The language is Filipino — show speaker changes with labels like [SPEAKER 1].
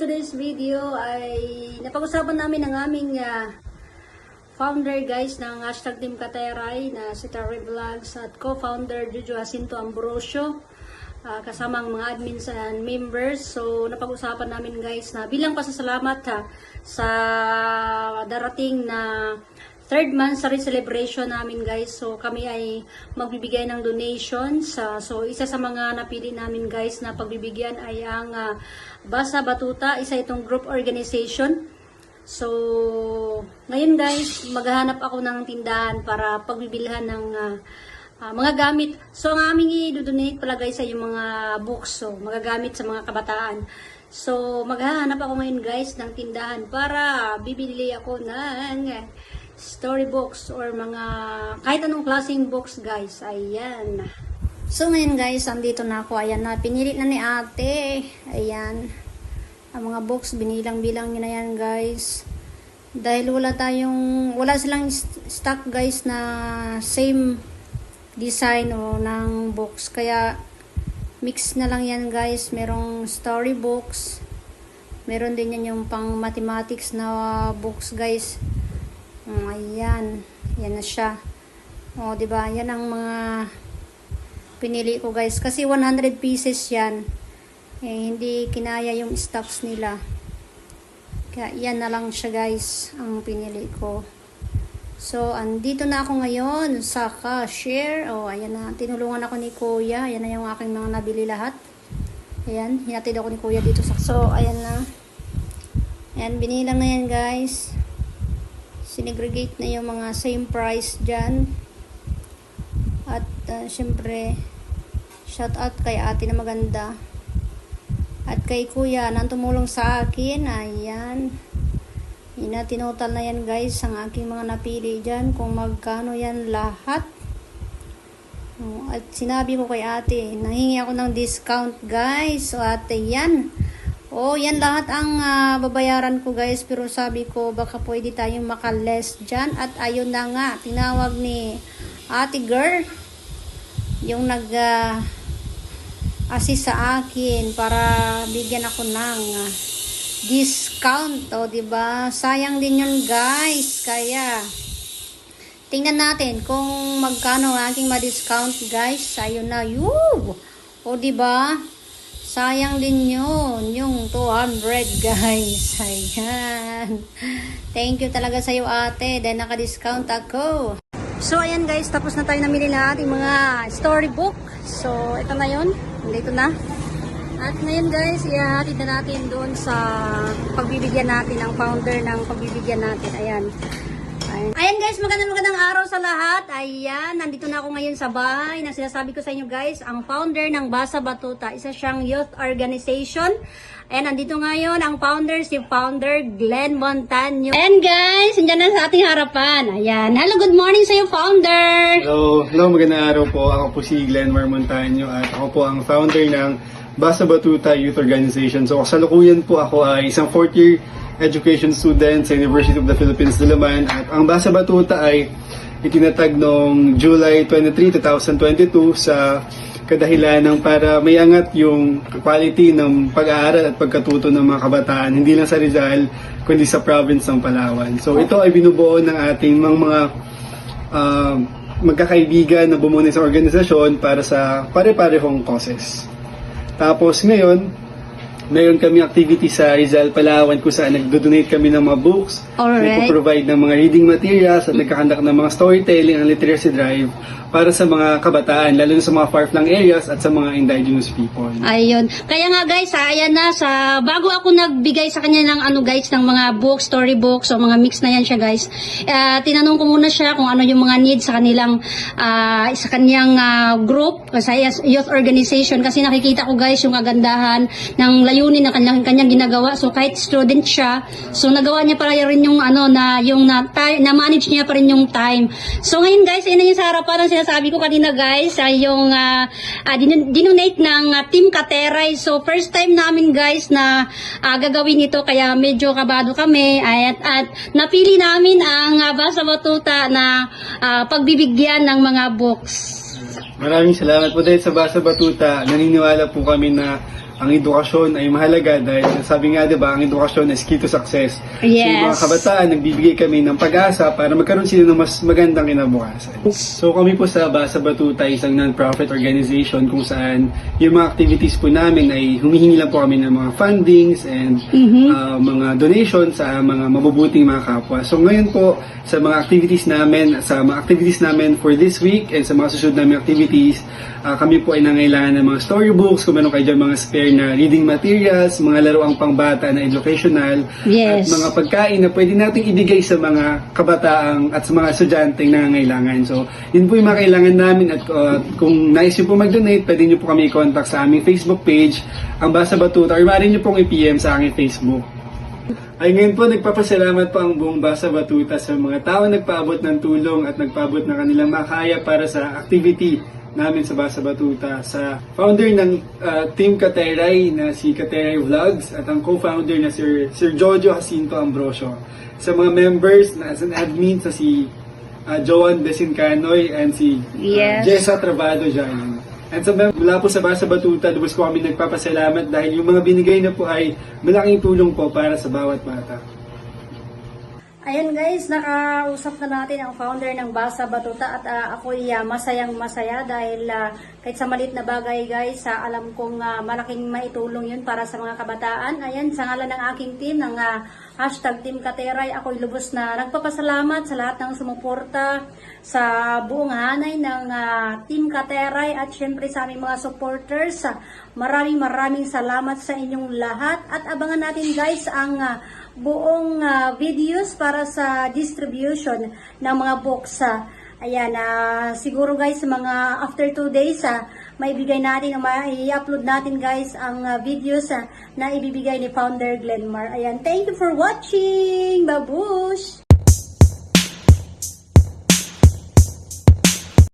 [SPEAKER 1] today's video ay napag-usapan namin ang aming ah, founder guys ng hashtag Team Kateray na si Terry Vlogs at co-founder Jojo Jacinto Ambrosio ah, kasama ang mga admins and members. So napag-usapan namin guys na bilang pasasalamat ha, sa darating na third monthsary celebration namin guys. So kami ay magbibigay ng donations. Ah, so isa sa mga napili namin guys na pagbibigyan ay ang ah, Basa Batuta, isa itong group organization. So ngayon guys, maghahanap ako ng tindahan para pagbibilhan ng ah, ah, mga gamit. So ang aming i-donate pala guys ay yung mga books. So magagamit sa mga kabataan. So maghahanap ako ngayon guys ng tindahan para bibili ako ng storybooks or mga kahit anong klaseng books guys. Ayan. So ngayon guys, andito na ako. Ayan na, pinili na ni ate. Ayan. Ang mga books, binilang-bilang niya na yan guys. Dahil wala tayong, wala silang st- stock guys na same design o ng books. Kaya mix na lang yan guys. Merong storybooks. Meron din yan yung pang mathematics na books guys. Mm, ayan. Yan na siya. O, di ba? Yan ang mga pinili ko guys. Kasi 100 pieces yan. Eh, hindi kinaya yung stocks nila. Kaya yan na lang siya guys. Ang pinili ko. So, andito na ako ngayon sa cashier. O, ayan na. Tinulungan ako ni Kuya. Ayan na yung aking mga nabili lahat. Ayan. Hinatid ako ni Kuya dito sa... So, ayan na. Ayan, binilang na yan guys sinegregate na yung mga same price dyan. At uh, syempre, shout out kay ate na maganda. At kay kuya na tumulong sa akin. Ayan. Yun na, na yan guys ang aking mga napili dyan kung magkano yan lahat. Oh, At sinabi ko kay ate, nahingi ako ng discount guys. So ate, yan. Oh, yan lahat ang ah, babayaran ko guys. Pero sabi ko, baka pwede tayong makaless dyan. At ayun na nga, tinawag ni ate girl. Yung nag ah, assist sa akin para bigyan ako ng ah, discount. O, di ba Sayang din yun guys. Kaya, tingnan natin kung magkano aking ma-discount guys. Ayun na, yun. O, di ba Sayang din yun, yung 200 guys. Ayan. Thank you talaga sa iyo ate, dahil naka-discount ako. So ayan guys, tapos na tayo namili na ating mga storybook. So ito na yun, dito na. At ngayon guys, ihahatid na natin doon sa pagbibigyan natin, ang founder ng pagbibigyan natin. Ayan. Ayan. Guys, magandang magandang araw sa lahat. Ayan, nandito na ako ngayon sa bahay na sinasabi ko sa inyo guys, ang founder ng Basa Batuta, isa siyang youth organization. Ayan, nandito ngayon ang founder, si founder Glenn Montaño. Ayan guys, nandiyan na sa ating harapan. Ayan, hello, good morning sa iyo founder.
[SPEAKER 2] Hello, hello, magandang araw po. Ako po si Glenmar Montaño at ako po ang founder ng Basa Batuta Youth Organization. So kasalukuyan po ako ay isang fourth year education student sa University of the Philippines, Diliman. At ang Basa Batuta ay itinatag noong July 23, 2022 sa kadahilan ng para may angat yung quality ng pag-aaral at pagkatuto ng mga kabataan, hindi lang sa Rizal, kundi sa province ng Palawan. So ito ay binubuo ng ating mga mga ah, magkakaibigan na bumuo sa organisasyon para sa pare-parehong causes. Tapos ngayon, mayroon kami activity sa Rizal, Palawan kung saan nagdo-donate kami ng mga books,
[SPEAKER 1] Alright.
[SPEAKER 2] nagpo-provide ng mga reading materials at nagkakandak ng mga storytelling and literacy drive para sa mga kabataan, lalo na sa mga far-flung areas at sa mga indigenous people.
[SPEAKER 1] Ayun. Kaya nga guys, ha, ayan na sa bago ako nagbigay sa kanya ng ano guys ng mga books, storybooks o mga mix na yan siya guys. ah, tinanong ko muna siya kung ano yung mga needs sa kanilang ah, sa kanyang ah, group sa youth organization kasi nakikita ko guys yung kagandahan ng layunin na kanyang kanyang ginagawa. So kahit student siya, so nagawa niya pa rin yung ano na yung na, na manage niya pa rin yung time. So ngayon guys, ayun yung sa harapan ng sinasabi ko kanina guys, ay yung ah, din- dinonate ng ah, Team Kateray. So first time namin guys na ah, gagawin ito kaya medyo kabado kami at, at napili namin ang uh, Basa Batuta na ah, pagbibigyan ng mga books.
[SPEAKER 2] Maraming salamat po dahil sa Basa Batuta. Naniniwala po kami na ang edukasyon ay mahalaga dahil sabi nga 'di ba, ang edukasyon is key to success. So, yung mga
[SPEAKER 1] Yes.
[SPEAKER 2] kabataan, nagbibigay kami ng pag-asa para magkaroon sila ng mas magandang kinabukasan. So kami po sa Basa Batuta, isang non-profit organization kung saan yung mga activities po namin ay humihingi lang po kami ng mga fundings and uh, mga donations sa mga mabubuting mga kapwa. So ngayon po, sa mga activities namin, sa mga activities namin for this week and sa mga susunod namin activities, uh, kami po ay nangailangan ng mga storybooks, kung meron kayo dyan mga spare na reading materials, mga laruang pangbata na educational,
[SPEAKER 1] Yes.
[SPEAKER 2] at mga pagkain na pwede nating ibigay sa mga kabataang at sa mga estudyanteng nangangailangan. So, yun po yung mga kailangan namin at uh, kung nais nyo po mag-donate, pwede nyo po kami i-contact sa aming Facebook page, ang Basa Batuta, or maaari nyo pong i-PM sa aming Facebook. Ay ngayon po, nagpapasalamat po ang buong Basa Batuta sa mga tao nagpaabot ng tulong at nagpaabot ng kanilang makaya para sa activity namin sa Basa Batuta sa founder ng uh, Team Kateray na si Kateray Vlogs at ang co-founder na Sir, Sir Jojo Jacinto Ambrosio. Sa mga members na as an admin sa si uh, Joan Besincanoy and si uh,
[SPEAKER 1] Yes.
[SPEAKER 2] Jessa Travado dyan. At sa mula po sa Basa Batuta, lubos ko kami nagpapasalamat dahil yung mga binigay na po ay malaking tulong po para sa bawat bata.
[SPEAKER 1] Ayun guys, nakausap na natin ang founder ng Basa Batuta at ah, ako'y ah, masayang masaya dahil ah, kahit sa malit na bagay guys, ah, alam kong ah, malaking maitulong yun para sa mga kabataan. Ayan, sa ngalan ng aking team, ng ah, hashtag Team Kateray, ako'y lubos na nagpapasalamat sa lahat ng sumuporta sa buong hanay ng ah, Team Kateray at syempre sa aming mga supporters. Ah, maraming maraming salamat sa inyong lahat at abangan natin guys ang ah, buong ah, videos para sa distribution ng mga books. ah. ayan, ah, siguro guys, mga after 2 days, ah, maibigay natin, i-upload natin guys ang ah, videos ah, na ibibigay ni Founder Glenmar. Ayan, thank you for watching! Babush!